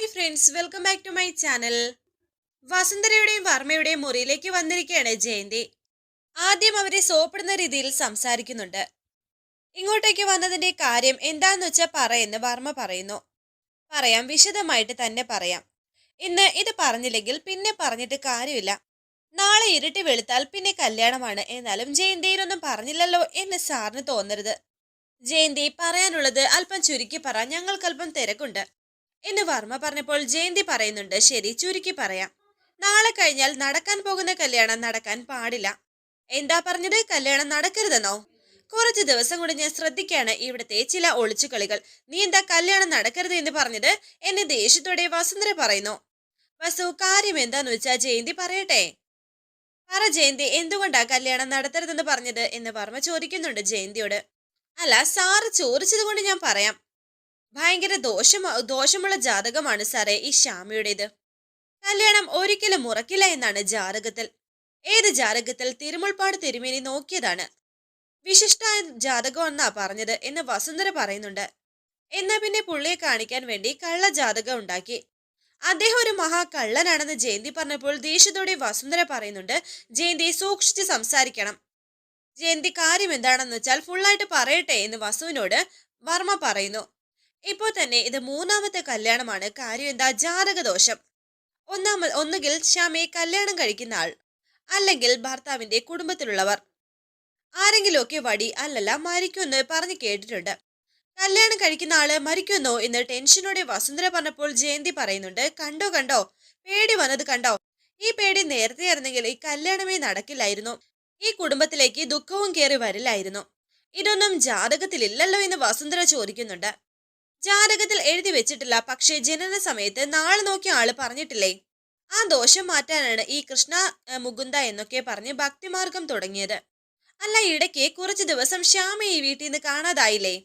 Hi friends welcome back to my channel വസുന്ധരയുടെയും വർമ്മയുടെയും മുറിയിലേക്ക് വന്നിരിക്കുകയാണ് ജയന്തി. ആദ്യം അവരെ സോപ്പിടുന്ന രീതിയിൽ സംസാരിക്കുന്നുണ്ട്. ഇങ്ങോട്ടേക്ക് വന്നതിന്റെ കാര്യം എന്താന്ന് വെച്ചാൽ പറയെന്ന് വർമ്മ പറയുന്നു. പറയാം വിശദമായിട്ട് തന്നെ പറയാം. ഇന്ന് ഇത് പറഞ്ഞില്ലെങ്കിൽ പിന്നെ പറഞ്ഞിട്ട് കാര്യമില്ല. നാളെ ഇരുട്ടി വെളുത്താൽ പിന്നെ കല്യാണമാണ്. എന്നാലും ജയന്തിയിലൊന്നും പറഞ്ഞില്ലല്ലോ എന്ന് സാറിന് തോന്നരുത്. ജയന്തി പറയാനുള്ളത് അല്പം ചുരുക്കി പറ ഞങ്ങൾക്കല്പം തിരക്കുണ്ട്. എന്ന് വർമ്മ പറഞ്ഞപ്പോൾ ജയന്തി പറയുന്നുണ്ട് ശരി ചുരുക്കി പറയാം. നാളെ കഴിഞ്ഞാൽ നടക്കാൻ പോകുന്ന കല്യാണം നടക്കാൻ പാടില്ല. എന്താ പറഞ്ഞത്? കല്യാണം നടക്കരുതെന്നോ? കുറച്ച് ദിവസം കൂടി ഞാൻ ശ്രദ്ധിക്കാണ് ഇവിടുത്തെ ചില ഒളിച്ചുകളികൾ. നീ എന്താ കല്യാണം നടക്കരുത് എന്ന് പറഞ്ഞത്? എന്നെ ദേഷ്യത്തോടെ വസുന്ധര പറയുന്നു. വസു കാര്യം എന്താന്ന് വെച്ചാ ജയന്തി പറയട്ടെ. പറ ജയന്തി എന്തുകൊണ്ടാ കല്യാണം നടത്തരുതെന്ന് പറഞ്ഞത്? എന്ന് വർമ്മ ചോദിക്കുന്നുണ്ട് ജയന്തിയോട്. അല്ല സാറ് ചോദിച്ചത് കൊണ്ട് ഞാൻ പറയാം. ഭയങ്കര ദോഷം ദോഷമുള്ള ജാതകമാണ് സാറേ ഈ ശ്യാമയുടേത്. കല്യാണം ഒരിക്കലും ഉറക്കില്ല എന്നാണ് ജാതകത്തിൽ. ഏത് ജാതകത്തിൽ? തിരുമുൾപ്പാട് തിരുമേനി നോക്കിയതാണ്. വിശിഷ്ട ജാതകം എന്നാ പറഞ്ഞത് എന്ന് വസുന്ധര പറയുന്നുണ്ട്. എന്നാ പിന്നെ പുള്ളിയെ കാണിക്കാൻ വേണ്ടി കള്ള ജാതകം ഉണ്ടാക്കി. അദ്ദേഹം ഒരു മഹാ കള്ളനാണെന്ന് ജയന്തി പറഞ്ഞപ്പോൾ ദേഷ്യത്തോടെ വസുന്ധര പറയുന്നുണ്ട് ജയന്തി സൂക്ഷിച്ച് സംസാരിക്കണം. ജയന്തി കാര്യം എന്താണെന്ന് വെച്ചാൽ ഫുള്ളായിട്ട് പറയട്ടെ എന്ന് വസുവിനോട് വർമ്മ പറയുന്നു. ഇപ്പോൾ തന്നെ ഇത് മൂന്നാമത്തെ കല്യാണമാണ്. കാര്യം എന്താ? ജാതകദോഷം. ഒന്നാമ ഒന്നുകിൽ ശ്യാമയെ കല്യാണം കഴിക്കുന്ന ആൾ അല്ലെങ്കിൽ ഭർത്താവിന്റെ കുടുംബത്തിലുള്ളവർ. ആരെങ്കിലുമൊക്കെ വടി അല്ലല്ല മരിക്കുമെന്ന് പറഞ്ഞു കേട്ടിട്ടുണ്ട്. കല്യാണം കഴിക്കുന്ന ആൾ മരിക്കുന്നോ എന്ന് ടെൻഷനോടെ വസുന്ധര പറഞ്ഞപ്പോൾ ജയന്തി പറയുന്നുണ്ട്. കണ്ടോ കണ്ടോ? പേടി വന്നത് കണ്ടോ? ഈ പേടി നേരത്തെ ആയിരുന്നെങ്കിൽ ഈ കല്യാണമേ നടക്കില്ലായിരുന്നു. ഈ കുടുംബത്തിലേക്ക് ദുഃഖവും കയറി വരില്ലായിരുന്നു. ഇതൊന്നും ജാതകത്തിലില്ലല്ലോ എന്ന് വസുന്ധര ചോദിക്കുന്നുണ്ട്. ജാതകത്തിൽ എഴുതി വെച്ചിട്ടില്ല. പക്ഷേ ജനന സമയത്ത് നാളെ നോക്കിയ ആൾ പറഞ്ഞിട്ടില്ലേ? ആ ദോഷം മാറ്റാനാണ് ഈ കൃഷ്ണ മുകുന്ദ എന്നൊക്കെ പറഞ്ഞ് ഭക്തിമാർഗം തുടങ്ങിയത്. അല്ല ഇടയ്ക്ക് കുറച്ച് ദിവസം ശ്യാമ ഈ വീട്ടിൽ നിന്ന് കാണാതായില്ലേ?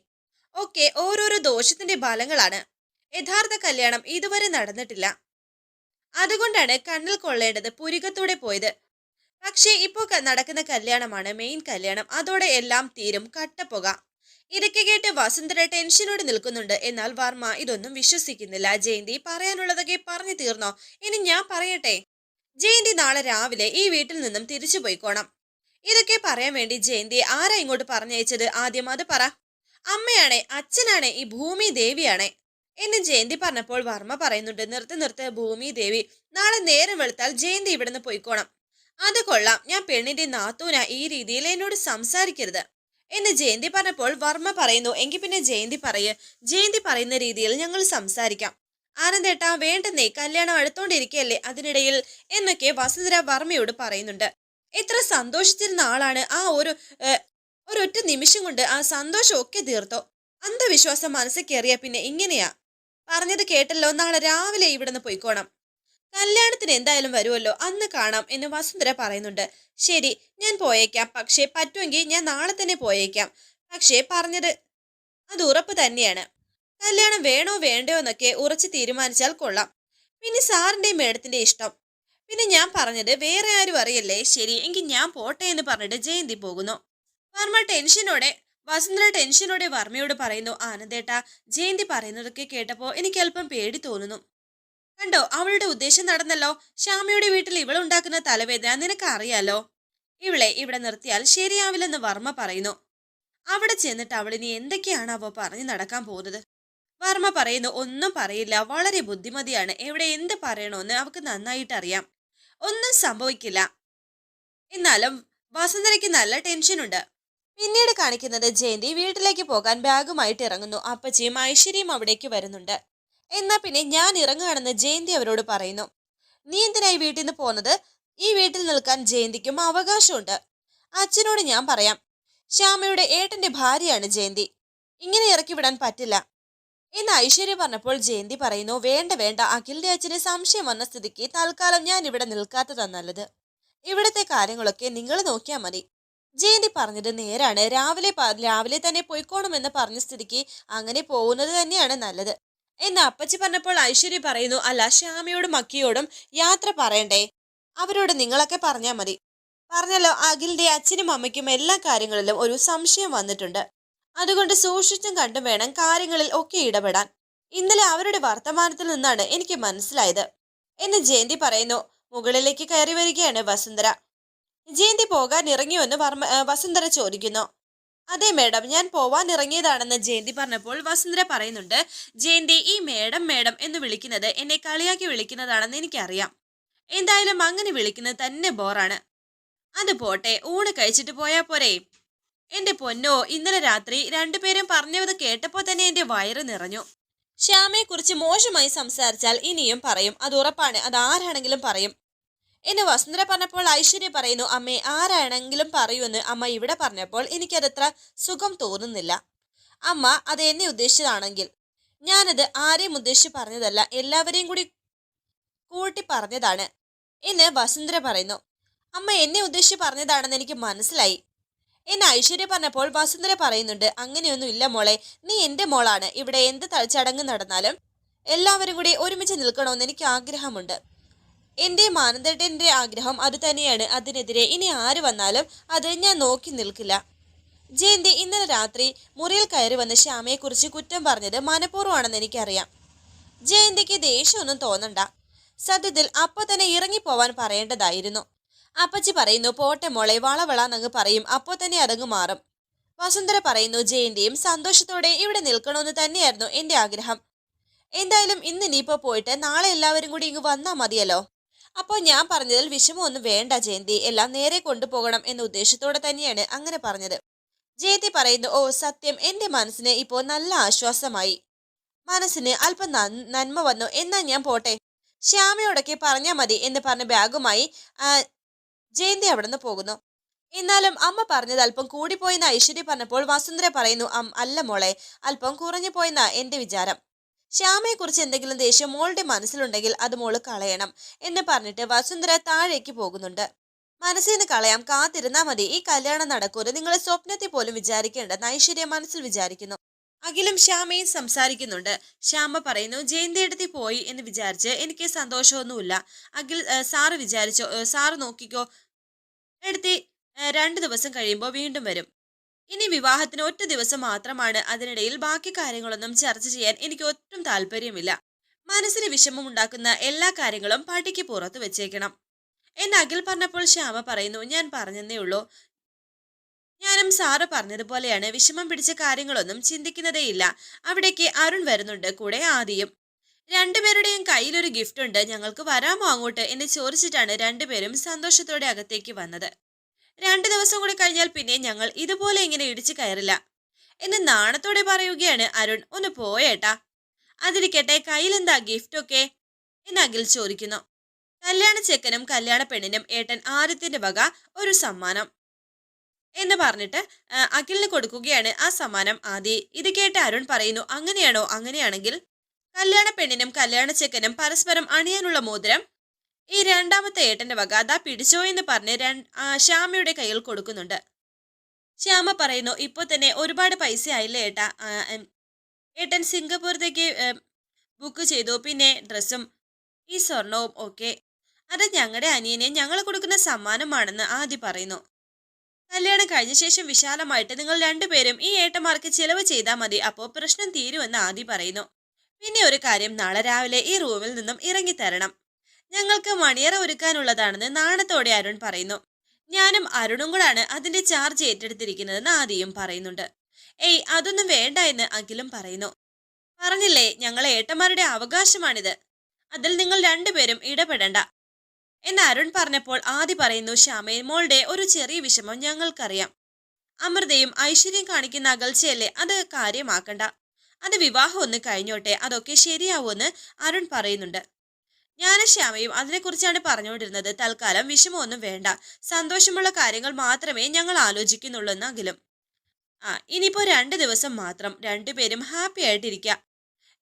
ഒക്കെ ഓരോരോ ദോഷത്തിന്റെ ഫലങ്ങളാണ്. യഥാർത്ഥ കല്യാണം ഇതുവരെ നടന്നിട്ടില്ല. അതുകൊണ്ടാണ് കണ്ണിൽ കൊള്ളേണ്ടത് പുരികത്തൂടെ പോയത്. പക്ഷേ ഇപ്പോൾ നടക്കുന്ന കല്യാണമാണ് മെയിൻ കല്യാണം. അതോടെ എല്ലാം തീരും. കട്ടപ്പുക ഇതൊക്കെ കേട്ട് വസുന്ധര ടെൻഷനോട് നിൽക്കുന്നുണ്ട്. എന്നാൽ വർമ്മ ഇതൊന്നും വിശ്വസിക്കുന്നില്ല. ജയന്തി പറയാനുള്ളതൊക്കെ പറഞ്ഞു തീർന്നോ? ഇനി ഞാൻ പറയട്ടെ? ജയന്തി നാളെ രാവിലെ ഈ വീട്ടിൽ നിന്നും തിരിച്ചു പോയിക്കോണം. ഇതൊക്കെ പറയാൻ വേണ്ടി ജയന്തി ആരാ ഇങ്ങോട്ട് പറഞ്ഞയച്ചത്? ആദ്യം അത് പറ. അമ്മയാണേ അച്ഛനാണേ ഈ ഭൂമി ദേവിയാണേ എന്ന് ജയന്തി പറഞ്ഞപ്പോൾ വർമ്മ പറയുന്നുണ്ട്. നിർത്ത് നിർത്ത് ഭൂമി ദേവി. നാളെ നേരം വെളുത്താൽ ജയന്തി ഇവിടുന്ന് പോയിക്കോണം. അത് കൊള്ളാം. ഞാൻ പെണ്ണിന്റെ നാത്തൂന. ഈ രീതിയിൽ എന്നോട് സംസാരിക്കരുത്. എന്ന് ജയന്തി പറഞ്ഞപ്പോൾ വർമ്മ പറയുന്നു എങ്കിൽ പിന്നെ ജയന്തി പറയ്. ജയന്തി പറയുന്ന രീതിയിൽ ഞങ്ങൾ സംസാരിക്കാം. ആനന്ദേട്ടാ വേണ്ടെന്നേ കല്യാണം അടുത്തോണ്ടിരിക്കുകയല്ലേ അതിനിടയിൽ? എന്നൊക്കെ വസുന്ധര വർമ്മയോട് പറയുന്നുണ്ട്. എത്ര സന്തോഷിച്ചിരുന്ന ആളാണ് ആ ഒരു ഒരൊറ്റ നിമിഷം കൊണ്ട് ആ സന്തോഷമൊക്കെ തീർത്തോ. അന്ധവിശ്വാസം മനസ്സിൽ കയറിയ പിന്നെ ഇങ്ങനെയാ? പറഞ്ഞത് കേട്ടല്ലോ നാളെ രാവിലെ ഇവിടുന്ന് പോയിക്കോണം. കല്യാണത്തിന് എന്തായാലും വരുമല്ലോ. അന്ന് കാണാം എന്ന് വസുന്ധര പറയുന്നുണ്ട്. ശരി ഞാൻ പോയേക്കാം. പക്ഷേ പറ്റുമെങ്കിൽ ഞാൻ നാളെ തന്നെ പോയേക്കാം. പക്ഷേ പറഞ്ഞത് അത് ഉറപ്പ് തന്നെയാണ്. കല്യാണം വേണോ വേണ്ടയോ എന്നൊക്കെ ഉറച്ച് തീരുമാനിച്ചാൽ കൊള്ളാം. പിന്നെ സാറിന്റെയും മേഡത്തിന്റെ ഇഷ്ടം. പിന്നെ ഞാൻ പറഞ്ഞത് വേറെ ആരും അറിയല്ലേ? ശരി എങ്കിൽ ഞാൻ പോട്ടെ എന്ന് പറഞ്ഞിട്ട് ജയന്തി പോകുന്നു. വർമ്മ ടെൻഷനോടെ വസുന്ധര ടെൻഷനോടെ വർമ്മയോട് പറയുന്നു ആനന്ദേട്ട ജയന്തി പറയുന്നതൊക്കെ കേട്ടപ്പോൾ എനിക്ക് അല്പം പേടി തോന്നുന്നു. കണ്ടോ? അവളുടെ ഉദ്ദേശം നടന്നല്ലോ. ശ്യാമയുടെ വീട്ടിൽ ഇവളുണ്ടാക്കുന്ന തലവേദന നിനക്ക് അറിയാലോ ഇവളെ ഇവിടെ നിർത്തിയാൽ ശരിയാവില്ലെന്ന് വർമ്മ പറയുന്നു. അവിടെ ചെന്നിട്ട് അവളിനി എന്തൊക്കെയാണാവോ പറഞ്ഞു നടക്കാൻ പോകുന്നത്? വർമ്മ പറയുന്നു ഒന്നും പറയില്ല. വളരെ ബുദ്ധിമതിയാണ്. എവിടെ എന്ത് പറയണമെന്ന് അവൾക്ക് നന്നായിട്ട് അറിയാം ഒന്നും സംഭവിക്കില്ല. എന്നാലും വസന്തരയ്ക്ക് നല്ല ടെൻഷനുണ്ട്. പിന്നീട് കാണിക്കുന്നത് ജയന്തി വീട്ടിലേക്ക് പോകാൻ ബാഗുമായിട്ട് ഇറങ്ങുന്നു. അപ്പച്ചിയും ഐശ്വര്യയും അവിടേക്ക് വരുന്നുണ്ട്. എന്നാ പിന്നെ ഞാൻ ഇറങ്ങുകയാണെന്ന് ജയന്തി അവരോട് പറയുന്നു. നീ എന്തിനായി വീട്ടിൽ നിന്ന് പോകുന്നത്? ഈ വീട്ടിൽ നിൽക്കാൻ ജയന്തിക്കും അവകാശമുണ്ട്. അച്ഛനോട് ഞാൻ പറയാം. ശ്യാമയുടെ ഏട്ടന്റെ ഭാര്യയാണ് ജയന്തി. ഇങ്ങനെ ഇറക്കി വിടാൻ പറ്റില്ല. എന്ന് ഐശ്വര്യ പറഞ്ഞപ്പോൾ ജയന്തി പറയുന്നു വേണ്ട വേണ്ട. അഖിലിന്റെ അച്ഛന് സംശയം വന്ന സ്ഥിതിക്ക് തൽക്കാലം ഞാൻ ഇവിടെ നിൽക്കാത്തതാ നല്ലത്. ഇവിടുത്തെ കാര്യങ്ങളൊക്കെ നിങ്ങൾ നോക്കിയാൽ മതി. ജയന്തി പറഞ്ഞത് നേരാണ്. രാവിലെ രാവിലെ തന്നെ പോയിക്കോണമെന്ന് പറഞ്ഞ സ്ഥിതിക്ക് അങ്ങനെ പോകുന്നത് തന്നെയാണ് നല്ലത്. എന്ന് അപ്പച്ചി പറഞ്ഞപ്പോൾ ഐശ്വര്യ പറയുന്നു അല്ല ശ്യാമയോടും മക്കിയോടും യാത്ര പറയണ്ടേ? അവരോട് നിങ്ങളൊക്കെ പറഞ്ഞാൽ മതി. പറഞ്ഞല്ലോ അഖിലിന്റെ അച്ഛനും അമ്മയ്ക്കും എല്ലാ കാര്യങ്ങളിലും ഒരു സംശയം വന്നിട്ടുണ്ട്. അതുകൊണ്ട് സൂക്ഷിച്ചും കണ്ടും വേണം കാര്യങ്ങളിൽ ഒക്കെ ഇടപെടാൻ. ഇന്നലെ അവരുടെ വർത്തമാനത്തിൽ നിന്നാണ് എനിക്ക് മനസ്സിലായത്. എന്ന് ജയന്തി പറയുന്നു മുകളിലേക്ക് കയറി വരികയാണ് വസുന്ധര. ജയന്തി പോകാൻ ഇറങ്ങിയോന്ന് വർമ്മ ആ, വസുന്ധര ചോദിക്കുന്നു. അതെ മേഡം ഞാൻ പോവാൻ ഇറങ്ങിയതാണെന്ന് ജയന്തി പറഞ്ഞപ്പോൾ വസുന്ധര പറയുന്നുണ്ട് ജയന്തി ഈ മേഡം മേഡം എന്ന് വിളിക്കുന്നത് എന്നെ കളിയാക്കി വിളിക്കുന്നതാണെന്ന് എനിക്കറിയാം. എന്തായാലും അങ്ങനെ വിളിക്കുന്നത് തന്നെ ബോറാണ്. അത് പോട്ടെ ഊണ് കഴിച്ചിട്ട് പോയാ പോരെ. എന്റെ പൊന്നോ ഇന്നലെ രാത്രി രണ്ടുപേരും പറഞ്ഞത് കേട്ടപ്പോൾ തന്നെ എന്റെ വയറ് നിറഞ്ഞു. ശ്യാമയെ കുറിച്ച് മോശമായി സംസാരിച്ചാൽ ഇനിയും പറയും അത് ഉറപ്പാണ് അത് ആരാണെങ്കിലും പറയും. എന്നെ വസുന്ധര പറഞ്ഞപ്പോൾ ഐശ്വര്യ പറയുന്നു അമ്മേ ആരാണെങ്കിലും പറയൂന്ന് അമ്മ ഇവിടെ പറഞ്ഞപ്പോൾ എനിക്കതത്ര സുഖം തോന്നുന്നില്ല. അമ്മ അത് എന്നെ ഉദ്ദേശിച്ചതാണെങ്കിൽ. ഞാനത് ആരെയും ഉദ്ദേശിച്ച് പറഞ്ഞതല്ല എല്ലാവരെയും കൂടി കൂട്ടി പറഞ്ഞതാണ്. എന്ന് വസുന്ധര പറയുന്നു അമ്മ എന്നെ ഉദ്ദേശിച്ച് പറഞ്ഞതാണെന്ന് എനിക്ക് മനസ്സിലായി. എന്ന് ഐശ്വര്യ പറഞ്ഞപ്പോൾ വസുന്ധര പറയുന്നുണ്ട് അങ്ങനെയൊന്നും ഇല്ല മോളെ നീ എന്റെ മോളാണ്. ഇവിടെ എന്ത് തളിച്ചടങ്ങ് ചടങ്ങ് നടന്നാലും എല്ലാവരും കൂടി ഒരുമിച്ച് നിൽക്കണമെന്ന് എനിക്ക് ആഗ്രഹമുണ്ട്. എന്റെ മാനന്തേട്ടന്റെ ആഗ്രഹം അത് തന്നെയാണ്. അതിനെതിരെ ഇനി ആര് വന്നാലും അത് ഞാൻ നോക്കി നിൽക്കില്ല. ജയന്തി ഇന്നലെ രാത്രി മുറിയിൽ കയറി വന്ന് ശ്യാമയെക്കുറിച്ച് കുറ്റം പറഞ്ഞത് മനഃപൂർവമാണെന്ന് എനിക്കറിയാം. ജയന്തിക്ക് ദേഷ്യമൊന്നും തോന്നണ്ട. സത്യത്തിൽ അപ്പ തന്നെ ഇറങ്ങിപ്പോവാൻ പറയേണ്ടതായിരുന്നു. അപ്പച്ചി പറയുന്നു പോട്ടെ മോളെ വളവളാന്നങ്ങ് പറയും. അപ്പോൾ തന്നെ അതങ്ങ് മാറും. വസുന്ധര പറയുന്നു ജയന്തിയും സന്തോഷത്തോടെ ഇവിടെ നിൽക്കണമെന്ന് തന്നെയായിരുന്നു എന്റെ ആഗ്രഹം. എന്തായാലും ഇന്ന് ഇനിയിപ്പോ പോയിട്ട് നാളെ എല്ലാവരും കൂടി ഇങ്ങ് വന്നാ മതിയല്ലോ. അപ്പോൾ ഞാൻ പറഞ്ഞതിൽ വിഷമമൊന്നും വേണ്ട ജയന്തി. എല്ലാം നേരെ കൊണ്ടുപോകണം എന്ന ഉദ്ദേശത്തോടെ തന്നെയാണ് അങ്ങനെ പറഞ്ഞത്. ജയന്തി പറയുന്നു ഓ സത്യം. എന്റെ മനസ്സിന് ഇപ്പോൾ നല്ല ആശ്വാസമായി. മനസ്സിന് അല്പം നന്മ വന്നു. എന്നാ ഞാൻ പോട്ടെ? ശ്യാമയോടൊക്കെ പറഞ്ഞാൽ മതി എന്ന് പറഞ്ഞ ബാഗുമായി ജയന്തി അവിടെ നിന്ന് പോകുന്നു. എന്നാലും അമ്മ പറഞ്ഞത് അല്പം കൂടിപ്പോയെന്ന് ഐശ്വര്യ പറഞ്ഞപ്പോൾ വസുന്ധര പറയുന്നു അം അല്ല മോളെ. അല്പം കുറഞ്ഞു പോയെന്ന എന്റെ വിചാരം. ശ്യാമയെക്കുറിച്ച് എന്തെങ്കിലും ദേഷ്യം മോളുടെ മനസ്സിലുണ്ടെങ്കിൽ അത് മോൾ കളയണം എന്ന് പറഞ്ഞിട്ട് വസുന്ധര താഴേക്ക് പോകുന്നുണ്ട്. മനസ്സിൽ നിന്ന് കളയാം കാത്തിരുന്നാ മതി. ഈ കല്യാണം നടക്കൂല. നിങ്ങളെ സ്വപ്നത്തിൽ പോലും വിചാരിക്കേണ്ടെന്ന് ഐശ്വര്യ മനസ്സിൽ വിചാരിക്കുന്നു. അഖിലും ശ്യാമയും സംസാരിക്കുന്നുണ്ട്. ശ്യാമ പറയുന്നു ജയന്തിയെടുത്തി പോയി എന്ന് വിചാരിച്ച് എനിക്ക് സന്തോഷമൊന്നുമില്ല. അഖിൽ സാറ് വിചാരിച്ചോ സാറ് നോക്കിക്കോ. എടുത്തി രണ്ട് ദിവസം കഴിയുമ്പോൾ വീണ്ടും വരും. ഇനി വിവാഹത്തിന് ഒറ്റ ദിവസം മാത്രമാണ് അതിനിടയിൽ ബാക്കി കാര്യങ്ങളൊന്നും ചർച്ച ചെയ്യാൻ എനിക്ക് ഒട്ടും താല്പര്യമില്ല. മനസ്സിന് വിഷമമുണ്ടാക്കുന്ന എല്ലാ കാര്യങ്ങളും പട്ടിക്ക് പുറത്ത് വെച്ചേക്കണം. എന്നെ അഖിൽ പറഞ്ഞപ്പോൾ ശ്യാമ പറയുന്നു ഞാൻ പറഞ്ഞതേ ഉള്ളൂ. ഞാനും സാറ് പറഞ്ഞതുപോലെയാണ് വിഷമം പിടിച്ച കാര്യങ്ങളൊന്നും ചിന്തിക്കുന്നതേയില്ല. അവിടേക്ക് അരുൺ വരുന്നുണ്ട് കൂടെ ആദിയും. രണ്ടുപേരുടെയും കയ്യിലൊരു ഗിഫ്റ്റ് ഉണ്ട്. ഞങ്ങൾക്ക് വരാമോ അങ്ങോട്ട്? എന്ന് ചോദിച്ചിട്ടാണ് രണ്ടുപേരും സന്തോഷത്തോടെ അകത്തേക്ക് വന്നത്. രണ്ടു ദിവസം കൂടി കഴിഞ്ഞാൽ പിന്നെ ഞങ്ങൾ ഇതുപോലെ ഇങ്ങനെ ഇടിച്ചു കയറില്ല. എന്ന് നാണത്തോടെ പറയുകയാണ് അരുൺ. ഒന്ന് പോയേട്ടാ. അതിരിക്കട്ടെ കയ്യിലെന്താ ഗിഫ്റ്റ് ഒക്കെ എന്ന് അഖിൽ ചോദിക്കുന്നു. കല്യാണ ചെക്കനും കല്യാണ പെണ്ണിനും ഏട്ടൻ ആരത്തിന്റെ വക ഒരു സമ്മാനം. എന്ന് പറഞ്ഞിട്ട് അഖിലിന് കൊടുക്കുകയാണ് ആ സമ്മാനം ആദി. ഇത് കേട്ട് അരുൺ പറയുന്നു അങ്ങനെയാണോ? അങ്ങനെയാണെങ്കിൽ കല്യാണ പെണ്ണിനും കല്യാണ ചെക്കനും പരസ്പരം അണിയാനുള്ള മോതിരം ഈ രണ്ടാമത്തെ ഏട്ടന്റെ വക അതാ പിടിച്ചോ എന്ന് പറഞ്ഞ് ശ്യാമയുടെ കയ്യിൽ കൊടുക്കുന്നുണ്ട്. ശ്യാമ പറയുന്നു ഇപ്പൊ തന്നെ ഒരുപാട് പൈസ ആയില്ലേ ഏട്ടാ? ഏട്ടൻ സിംഗപ്പൂരത്തേക്ക് ബുക്ക് ചെയ്തു. പിന്നെ ഡ്രസ്സും ഈ സ്വർണവും ഒക്കെ. അത് ഞങ്ങളുടെ അനിയനെ. ഞങ്ങൾ കൊടുക്കുന്ന സമ്മാനമാണെന്ന് ആദ്യ പറയുന്നു. കല്യാണം കഴിഞ്ഞ ശേഷം വിശാലമായിട്ട് നിങ്ങൾ രണ്ടുപേരും ഈ ഏട്ടന്മാർക്ക് ചിലവ് ചെയ്താൽ മതി. അപ്പോൾ പ്രശ്നം തീരുമെന്ന് ആദ്യ പറയുന്നു. പിന്നെ ഒരു കാര്യം നാളെ രാവിലെ ഈ റൂമിൽ നിന്നും ഇറങ്ങിത്തരണം ഞങ്ങൾക്ക് മണിയറ ഒരുക്കാനുള്ളതാണെന്ന് നാണത്തോടെ അരുൺ പറയുന്നു. ഞാനും അരുണും കൂടാണ് അതിന്റെ ചാർജ് ഏറ്റെടുത്തിരിക്കുന്നതെന്ന് ആദിയും പറയുന്നുണ്ട്. ഏയ് അതൊന്നും വേണ്ട എന്ന് അഖിലും പറയുന്നു. പറഞ്ഞില്ലേ ഞങ്ങളെ ഏട്ടന്മാരുടെ അവകാശമാണിത്. അതിൽ നിങ്ങൾ രണ്ടുപേരും ഇടപെടണ്ട. എന്ന് അരുൺ പറഞ്ഞപ്പോൾ ആദി പറയുന്നു ശ്യാമയും മോളുടെ ഒരു ചെറിയ വിഷമം ഞങ്ങൾക്കറിയാം. അമൃതയും ഐശ്വര്യം കാണിക്കുന്ന അകൽച്ചയല്ലേ അത് കാര്യമാക്കണ്ട. അത് വിവാഹം ഒന്ന് കഴിഞ്ഞോട്ടെ അതൊക്കെ ശരിയാവുമെന്ന് അരുൺ പറയുന്നുണ്ട്. ഞാനും ശ്യാമയും അതിനെക്കുറിച്ചാണ് പറഞ്ഞുകൊണ്ടിരുന്നത്. തൽക്കാലം വിഷമമൊന്നും വേണ്ട. സന്തോഷമുള്ള കാര്യങ്ങൾ മാത്രമേ ഞങ്ങൾ ആലോചിക്കുന്നുള്ളൂ അഖിലും ആ ഇനിയിപ്പോ രണ്ട് ദിവസം മാത്രം രണ്ടുപേരും ഹാപ്പി ആയിട്ടിരിക്കുക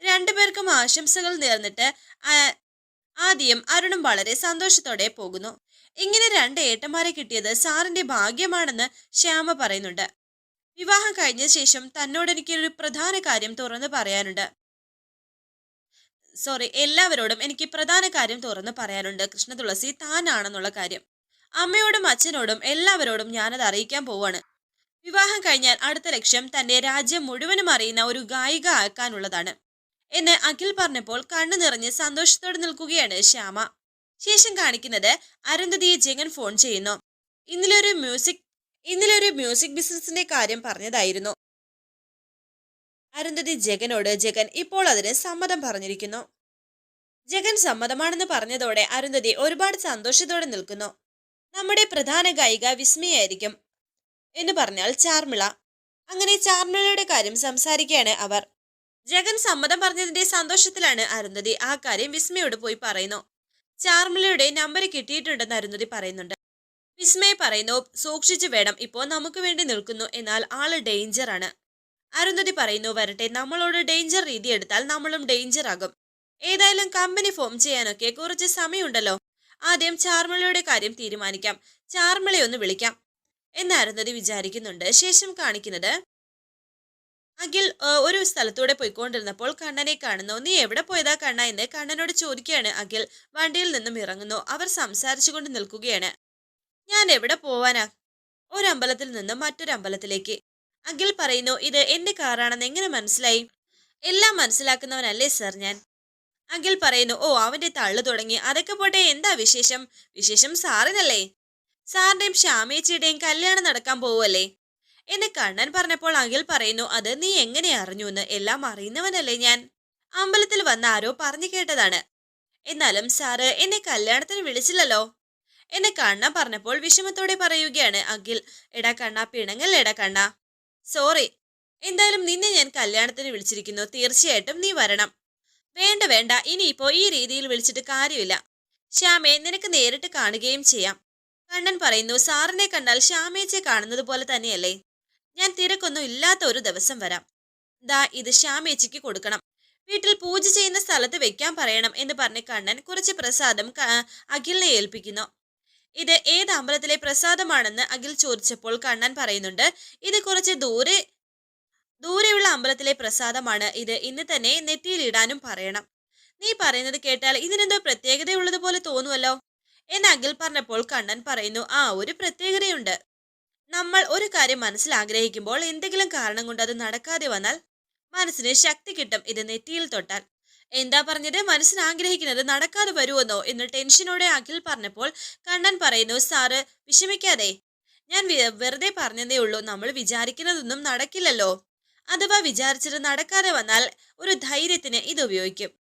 രണ്ടുപേർക്കും ആശംസകൾ നേർന്നിട്ട് ആദ്യം അരുണും വളരെ സന്തോഷത്തോടെ പോകുന്നു. ഇങ്ങനെ രണ്ട് ഏട്ടന്മാരെ കിട്ടിയത് സാറിന്റെ ഭാഗ്യമാണെന്ന് ശ്യാമ പറയുന്നുണ്ട്. വിവാഹം കഴിഞ്ഞ ശേഷം തന്നോട് എനിക്കൊരു പ്രധാന കാര്യം തുറന്നു പറയാനുണ്ട്. സോറി എല്ലാവരോടും എനിക്ക് പ്രധാന കാര്യം തുറന്നു പറയാനുണ്ട്. കൃഷ്ണതുളസി താനാണെന്നുള്ള കാര്യം. അമ്മയോടും അച്ഛനോടും എല്ലാവരോടും ഞാനത് അറിയിക്കാൻ പോവാണ്. വിവാഹം കഴിഞ്ഞാൽ അടുത്ത ലക്ഷ്യം തന്റെ രാജ്യം മുഴുവനും അറിയുന്ന ഒരു ഗായിക ആക്കാനുള്ളതാണ്. എന്ന് അഖിൽ പറഞ്ഞപ്പോൾ കണ്ണു നിറഞ്ഞ് സന്തോഷത്തോടെ നിൽക്കുകയാണ് ശ്യാമ. ശേഷം കാണിക്കുന്നത് അരുന്ധതിയെ ജഗൻ ഫോൺ ചെയ്യുന്നു. ഇന്നലെ ഒരു മ്യൂസിക് ഇന്നലെ ഒരു മ്യൂസിക് ബിസിനസിന്റെ കാര്യം പറഞ്ഞതായിരുന്നു. അരുന്ധതി ജഗനോട് ജഗൻ ഇപ്പോൾ അതിന് സമ്മതം പറഞ്ഞിരിക്കുന്നു. ജഗൻ സമ്മതമാണെന്ന് പറഞ്ഞതോടെ അരുന്ധതി ഒരുപാട് സന്തോഷത്തോടെ നിൽക്കുന്നു. നമ്മുടെ പ്രധാന ഗായിക വിസ്മയായിരിക്കും എന്ന് പറഞ്ഞാൽ ചാർമിള. അങ്ങനെ ചാർമിളയുടെ കാര്യം സംസാരിക്കുകയാണ് അവർ. ജഗൻ സമ്മതം പറഞ്ഞതിന്റെ സന്തോഷത്തിലാണ് അരുന്ധതി ആ കാര്യം വിസ്മയോട് പോയി പറയുന്നു. ചാർമിളയുടെ നമ്പർ കിട്ടിയിട്ടുണ്ടെന്ന് അരുന്ധതി പറയുന്നുണ്ട്. വിസ്മയ പറയുന്നു സൂക്ഷിച്ചു വേണം ഇപ്പോൾ നമുക്ക് വേണ്ടി നിൽക്കുന്നു എന്നാൽ ആൾ ഡേഞ്ചറാണ്. അരുന്ധതി പറയുന്നു വരട്ടെ നമ്മളോട് ഡേഞ്ചർ രീതി എടുത്താൽ നമ്മളും ഡേഞ്ചർ ആകും. ഏതായാലും കമ്പനി ഫോം ചെയ്യാനൊക്കെ കുറച്ച് സമയമുണ്ടല്ലോ. ആദ്യം ചാർമളയുടെ കാര്യം തീരുമാനിക്കാം. ചാർമളയെ ഒന്ന് വിളിക്കാം. എന്ന് അരുന്ധതി വിചാരിക്കുന്നുണ്ട്. ശേഷം കാണിക്കുന്നത് അഖിൽ ഒരു സ്ഥലത്തൂടെ പോയിക്കൊണ്ടിരുന്നപ്പോൾ കണ്ണനെ കാണുന്നു. നീ എവിടെ പോയതാ കണ്ണ എന്ന് കണ്ണനോട് ചോദിക്കുകയാണ് അഖിൽ. വണ്ടിയിൽ നിന്നും ഇറങ്ങുന്നു. അവർ സംസാരിച്ചുകൊണ്ട് നിൽക്കുകയാണ്. ഞാൻ എവിടെ പോവാനാ? ഒരമ്പലത്തിൽ നിന്നും മറ്റൊരു അമ്പലത്തിലേക്ക് അഖിൽ പറയുന്നു ഇത് എന്റെ കാറാണെന്ന് എങ്ങനെ മനസ്സിലായി? എല്ലാം മനസ്സിലാക്കുന്നവനല്ലേ സർ ഞാൻ. അഖിൽ പറയുന്നു ഓ അവന്റെ തള്ളു തുടങ്ങി. അതൊക്കെ പോട്ടെ എന്താ വിശേഷം? വിശേഷം സാറിനല്ലേ? സാറിന്റെയും ശ്യാമേച്ചിയുടെയും കല്യാണം നടക്കാൻ പോവല്ലേ എന്നെ കണ്ണൻ പറഞ്ഞപ്പോൾ അഖിൽ പറയുന്നു അത് നീ എങ്ങനെ അറിഞ്ഞു എന്ന് എല്ലാം അറിയുന്നവനല്ലേ ഞാൻ. അമ്പലത്തിൽ വന്ന ആരോ പറഞ്ഞു കേട്ടതാണ്. എന്നാലും സാറ് എന്നെ കല്യാണത്തിന് വിളിച്ചില്ലല്ലോ. എന്നെ കണ്ണ പറഞ്ഞപ്പോൾ വിഷമത്തോടെ പറയുകയാണ് അഖിൽ. എടാ കണ്ണ പിണങ്ങൽ എടാ കണ്ണ. സോറി എന്തായാലും നിന്നെ ഞാൻ കല്യാണത്തിന് വിളിച്ചിരിക്കുന്നു. തീർച്ചയായിട്ടും നീ വരണം. വേണ്ട വേണ്ട. ഇനിയിപ്പോ ഈ രീതിയിൽ വിളിച്ചിട്ട് കാര്യമില്ല. ശ്യാമയെ നിനക്ക് നേരിട്ട് കാണുകയും ചെയ്യാം. കണ്ണൻ പറയുന്നു സാറിനെ കണ്ടാൽ ശ്യാമേച്ചെ കാണുന്നത് പോലെ തന്നെയല്ലേ? ഞാൻ തിരക്കൊന്നും ഇല്ലാത്ത ഒരു ദിവസം വരാം. ദാ ഇത് ശ്യാമേച്ചിക്ക് കൊടുക്കണം. വീട്ടിൽ പൂജ ചെയ്യുന്ന സ്ഥലത്ത് വെക്കാൻ പറയണം എന്ന് പറഞ്ഞ് കണ്ണൻ കുറച്ച് പ്രസാദം അഖിലിനെ ഏൽപ്പിക്കുന്നു. ഇത് ഏത് അമ്പലത്തിലെ പ്രസാദമാണെന്ന് അഖിൽ ചോദിച്ചപ്പോൾ കണ്ണൻ പറയുന്നുണ്ട്. ഇത് കുറച്ച് ദൂരെ ദൂരെയുള്ള അമ്പലത്തിലെ പ്രസാദമാണ്. ഇത് ഇന്ന് തന്നെ നെറ്റിയിലിടാനും പറയണം. നീ പറയുന്നത് കേട്ടാൽ ഇതിനെന്തോ പ്രത്യേകതയുള്ളതുപോലെ തോന്നുമല്ലോ എന്ന് അഖിൽ പറഞ്ഞപ്പോൾ കണ്ണൻ പറയുന്നു ആ ഒരു പ്രത്യേകതയുണ്ട്. നമ്മൾ ഒരു കാര്യം മനസ്സിൽ ആഗ്രഹിക്കുമ്പോൾ എന്തെങ്കിലും കാരണം കൊണ്ട് അത് നടക്കാതെ വന്നാൽ മനസ്സിന് ശക്തി കിട്ടും ഇത് നെറ്റിയിൽ തൊട്ടാൽ. എന്താ പറഞ്ഞത്? മനസ്സിന് ആഗ്രഹിക്കുന്നത് നടക്കാതെ വരുമെന്നോ? എന്ന് ടെൻഷനോടെ അഖിൽ പറഞ്ഞപ്പോൾ കണ്ണൻ പറയുന്നു സാറ് വിഷമിക്കാതെ. ഞാൻ വെറുതെ പറഞ്ഞതേ ഉള്ളൂ. നമ്മൾ വിചാരിക്കുന്നതൊന്നും നടക്കില്ലല്ലോ. അഥവാ വിചാരിച്ചത് നടക്കാതെ വന്നാൽ ഒരു ധൈര്യത്തിന് ഇത് ഉപയോഗിക്കും.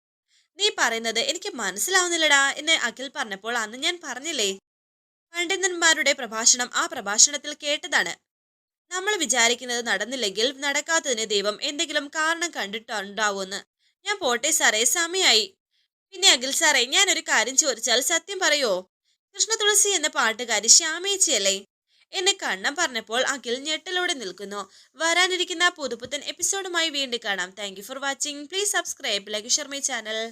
നീ പറയുന്നത് എനിക്ക് മനസ്സിലാവുന്നില്ലടാ എന്ന് അഖിൽ പറഞ്ഞപ്പോൾ അന്ന് ഞാൻ പറഞ്ഞില്ലേ? പണ്ഡിതന്മാരുടെ പ്രഭാഷണം ആ പ്രഭാഷണത്തിൽ കേട്ടതാണ്. നമ്മൾ വിചാരിക്കുന്നത് നടന്നില്ലെങ്കിൽ നടക്കാത്തതിന് ദൈവം എന്തെങ്കിലും കാരണം കണ്ടിട്ടുണ്ടാവുമെന്ന് ഞാൻ പോട്ടെ സാറേ സമയായി. പിന്നെ അഖിൽ സാറേ ഒരു കാര്യം ചോദിച്ചാൽ സത്യം പറയോ? കൃഷ്ണ തുളസി എന്ന പാട്ടുകാരി ശ്യാമേച്ചിയല്ലേ? എന്നെ കണ്ണം പറഞ്ഞപ്പോൾ അഖിൽ ഞെട്ടലോടെ നിൽക്കുന്നു. വരാനിരിക്കുന്ന പുതുപുത്തൻ എപ്പിസോഡുമായി വീണ്ടും കാണാം. Thank for watching please subscribe like share my channel